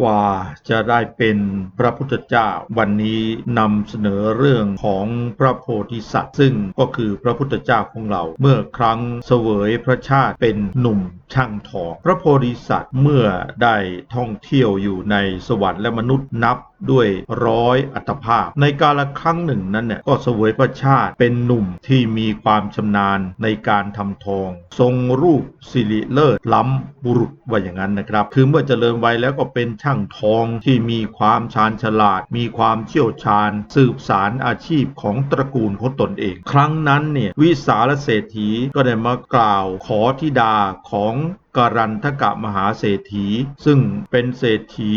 กว่าจะได้เป็นพระพุทธเจ้า วันนี้นำเสนอเรื่องของพระโพธิสัตว์ ซึ่งก็คือพระพุทธเจ้าของเรา เมื่อครั้งเสวยพระชาติเป็นหนุ่มช่างทอง พระโพธิสัตว์เมื่อได้ท่องเที่ยวอยู่ในสวรรค์และมนุษย์นับ ด้วยร้อยอัตภาพ ในกาลครั้งหนึ่งนั้นเนี่ยก็เสวยพระชาติเป็นหนุ่มที่มีความชำนาญในการทำทอง ทรงรูปสิริเลิศล้ำบุรุษว่าอย่างนั้นนะครับคือเมื่อเจริญวัยแล้วก็เป็นช่างทองที่มีความชาญฉลาด มีความเชี่ยวชาญ สืบสารอาชีพของตระกูลของตนเอง ครั้งนั้นเนี่ยวิสาลเศรษฐีก็ได้มากล่าวขอธิดาของ การันทกะมหาเศรษฐี ซึ่งเป็นเศรษฐี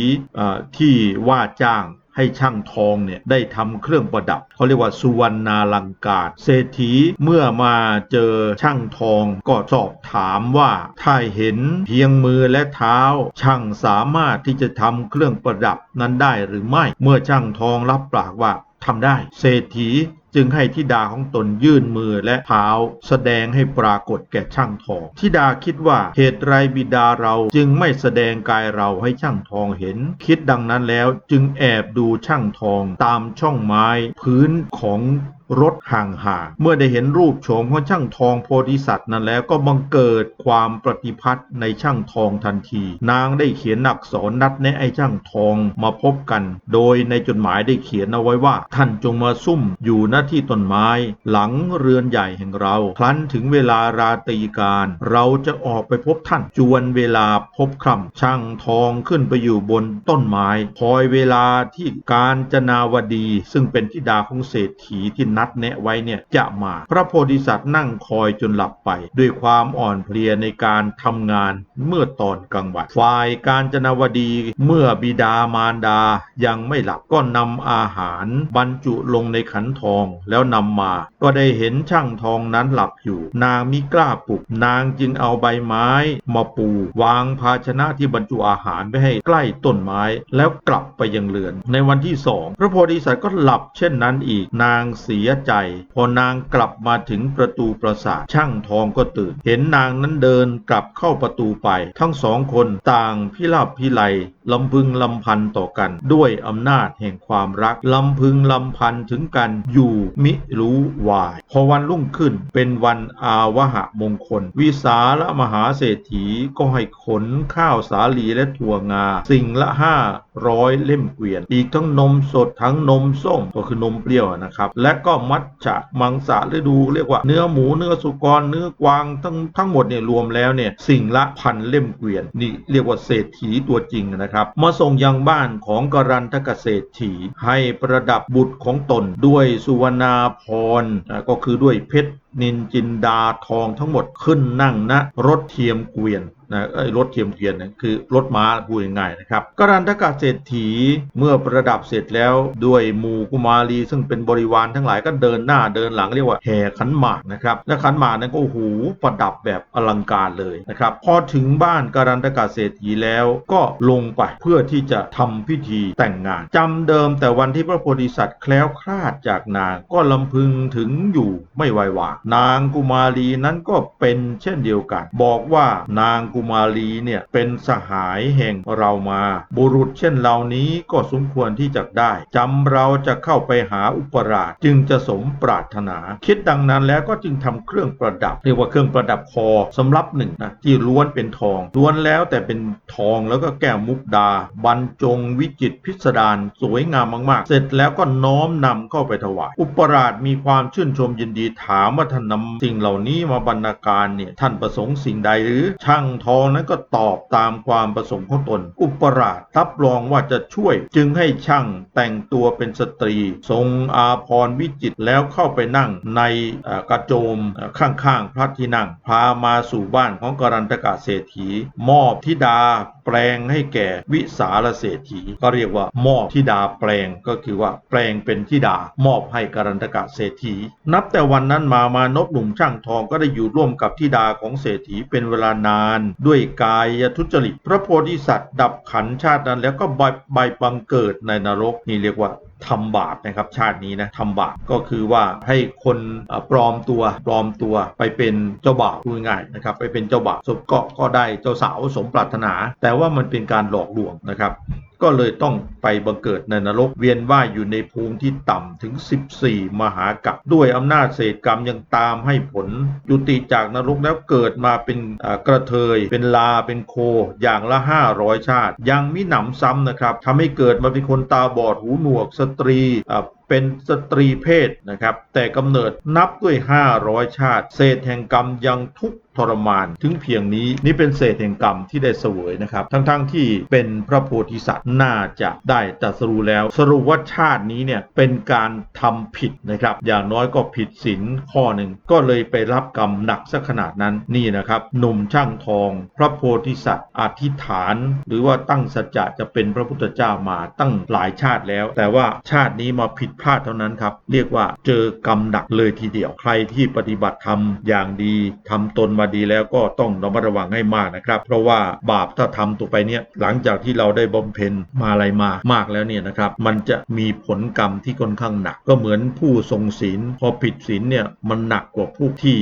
ที่ว่าจ้างให้ช่างทองเนี่ยได้ทำเครื่องประดับเขาเรียกว่าสุวรรณาลังการ เศรษฐีเมื่อมาเจอช่างทองก็สอบถามว่าถ้าเห็นเพียงมือและเท้า ช่างสามารถที่จะทำเครื่องประดับนั้นได้หรือไม่ เมื่อช่างทองรับปากว่าทำได้ เศรษฐี จึงให้ทิดาของตนยื่นมือและเท้า แสดงให้ปรากฏแก่ช่างทองทิดาคิดว่าเหตุไรบิดาเราจึงไม่แสดงกายเราให้ช่างทองเห็น คิดดังนั้นแล้วจึงแอบดูช่างทองตามช่องไม้ พื้นของรถห่างๆ เมื่อได้เห็นรูปโฉมของช่างทองโพธิสัตว์นั้นแล้วก็บังเกิดความปฏิพัทธ์ในช่างทองทันที นางได้เขียนอักษรนัดแนะไอ้ช่างทองมาพบกัน โดยในจดหมายได้เขียนเอาไว้ว่า ท่านจงมาซุ่มอยู่หน้าที่ต้นไม้ หลังเรือนใหญ่แห่งเรา ครั้นถึงเวลาราตรีการ เราจะออกไปพบท่านจวนเวลาพบคำช่างทองขึ้นไปอยู่บนต้นไม้ คอยเวลาที่การจนาวดี ซึ่งเป็นธิดาของเศรษฐีที่นัดแนะไว้เนี่ยจะมา พระโพธิสัตว์นั่งคอยจนหลับไป ด้วยความอ่อนเพลียในการทำงานเมื่อตอนกลางวันฝ่ายการจนวดีเมื่อบิดามารดายังไม่หลับก็นำอาหารบรรจุลงในขันทองแล้วนำมา ก็ได้เห็นช่างทองนั้นหลับอยู่ นางมิกล้าปลุก นางจึงเอาใบไม้มาปู วางภาชนะที่บรรจุอาหารไว้ให้ใกล้ต้นไม้ แล้วกลับไปยังเรือน ในวันที่สองพระโพธิสัตว์ก็หลับเช่นนั้นอีก นางเสียใจ พอนางกลับมาถึงประตูปราสาทช่างทองก็ตื่น เห็นนางนั้นเดินกลับเข้าประตูไป ทั้งสองคนต่างพิราบพิไลลำพึงลำพันต่อกัน ด้วยอำนาจแห่งความรักลำพึงลำพันถึงกันอยู่มิรู้วาย พอวันรุ่งขึ้นเป็นวันอาวหะมงคล วิสาละมหาเศรษฐีก็ให้ขนข้าวสาลีและถั่วงา สิ่งละห้าร้อยเล่มเกวียน อีกทั้งนมสดทั้งนมส้มก็คือนมเปรี้ยวนะครับ และก็มัดฉะมังสะฤดูเรียกว่าเนื้อหมูเนื้อสุกร เนื้อกวางทั้งทั้งหมดเนี่ยรวมแล้วเนี่ยสิ่งละพันเล่มเกวียนนี่เรียกว่าเศรษฐีตัวจริงนะครับมาส่งยังบ้านของกรันทกเศรษฐีให้ประดับบุตรของตนด้วยสุวรรณาพรก็คือด้วยเพชร นินจินดาทองทั้งหมดขึ้นนั่งณรถเทียมเกวียนนะเอ้รถเทียมเกวียนนะคือรถม้าพูดง่ายๆนะครับกรันทกเศรษฐีเมื่อประดับเสร็จแล้วด้วยหมู่กุมารี ซึ่งเป็นบริวารทั้งหลายก็เดินหน้าเดินหลังเรียกว่าแห่ขันหมากนะครับและขันหมากนั้นก็โอ้โหประดับแบบอลังการเลยนะครับพอถึงบ้านกรันทกเศรษฐีแล้วก็ลงไปเพื่อที่จะทำพิธีแต่งงานจำเดิมแต่วันที่พระโพธิสัตว์แคล้วคลาดจากนางก็ลำพึงถึงอยู่ไม่ไหวหวางนางกุมารีนั้นก็เป็นเช่นเดียวกัน บอกว่านางกุมารีเนี่ยเป็นสหายแห่งเรามา บุรุษเช่นเหล่านี้ก็สมควรที่จะได้จำเราจะเข้าไปหาอุปราชจึงจะสมปรารถนา คิดดังนั้นแล้วก็จึงทำเครื่องประดับ เรียกว่าเครื่องประดับคอสำรับหนึ่งนะที่ล้วนเป็นทองล้วนแล้วแต่เป็นทองแล้วก็แก้วมุกดา บรรจงวิจิตพิสดารสวยงามมากๆ เสร็จแล้วก็น้อมนำเข้าไปถวาย อุปราชมีความชื่นชมยินดีถามว่าท่านนำสิ่งเหล่านี้มาบรรณาการเนี่ยท่านประสงค์สิ่งใดหรือช่างทองนั้นก็ตอบตามความประสงค์ของตน อุปราชรับรองว่าจะช่วย จึงให้ช่างแต่งตัวเป็นสตรี ทรงอาพรวิจิตแล้วเข้าไปนั่งในกระโจมข้างๆพระที่นั่ง พามาสู่บ้านของกรันตกะเศรษฐี มอบธิดา แปลงให้แก่วิสาลเศรษฐี ก็เรียกว่ามอบทิดาแปลงก็คือว่าแปลงเป็นทิดามอบให้กรันตกะเศรษฐี นับแต่วันนั้นมามานพหนุ่มช่างทองก็ได้อยู่ร่วมกับทิดาของเศรษฐีเป็นเวลานาน ด้วยกายทุจริต พระโพธิสัตว์ ดับขันชาตินั้นแล้วก็ใบบังเกิดในนรกนี่เรียกว่าทำบาปนะครับชาตินี้นะทำบาปก็คือว่าให้คนปลอมตัวปลอมตัวไปเป็นเจ้าบ่าวง่ายๆนะครับไปเป็นเจ้าบ่าวสมก็ก็ได้เจ้าสาวสมปรารถนา แต่ว่ามันเป็นการหลอกลวงนะครับก็เลยต้องไปบังเกิดในนรกเวียนว่ายอยู่ในภูมิที่ต่ำถึง 14 มหากัปด้วยอำนาจเศษกรรมยังตามให้ผล ยุติจากนรกแล้วเกิดมาเป็นกระเทย เป็นลาเป็นโคอย่างละ 500 ชาติ ยังมิหนำซ้ำนะครับทำให้เกิดมาเป็นคนตาบอดหูหนวกสตรีเป็นสตรีเพศนะครับ แต่กำเนิดนับด้วย 500 ชาติ เศษแห่งกรรมยังทุกทรมานถึงเพียงนี้นี่เป็นเศษแห่งกรรมที่ได้เสวยนะครับ ทั้งๆที่เป็นพระโพธิสัตว์น่าจะได้ตรัสรู้แล้ว สรุปว่าชาตินี้เนี่ยเป็นการทำผิดนะครับ อย่างน้อยก็ผิดศีลข้อหนึ่งก็เลยไปรับกรรมหนักซะขนาดนั้นนี่นะครับ หนุ่มช่างทอง พระโพธิสัตว์อธิษฐาน หรือว่าตั้งสัจจะจะเป็นพระพุทธเจ้ามาตั้งหลายชาติแล้ว แต่ว่าชาตินี้มาผิดพลาดเท่านั้นครับ เรียกว่าเจอกรรมหนักเลยทีเดียว ใครที่ปฏิบัติธรรมอย่างดีทำตนมาดีแล้วก็ต้องระมัดระวังให้มากนะครับ เพราะว่าบาปถ้าทำตัวไปเนี่ยหลังจากที่เราได้บำเพ็ญมาอะไรมามากแล้วเนี่ยนะครับ มันจะมีผลกรรมที่ค่อนข้างหนัก ก็เหมือนผู้ทรงศีลพอผิดศีลเนี่ยมันหนักกว่าผู้ที่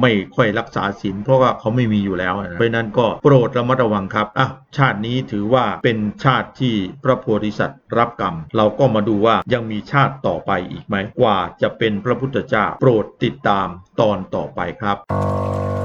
ไม่ค่อยรักษาศีลเพราะว่าเขาไม่มีอยู่แล้วนะเพราะฉะนั้นก็โปรดระมัดระวังครับอะชาตินี้ถือว่าเป็นชาติที่พระโพธิสัตว์รับกรรม เราก็มาดูว่ายังมีชาติต่อไปอีกไหมกว่าจะเป็นพระพุทธเจ้าโปรดติดตามตอนต่อไปครับ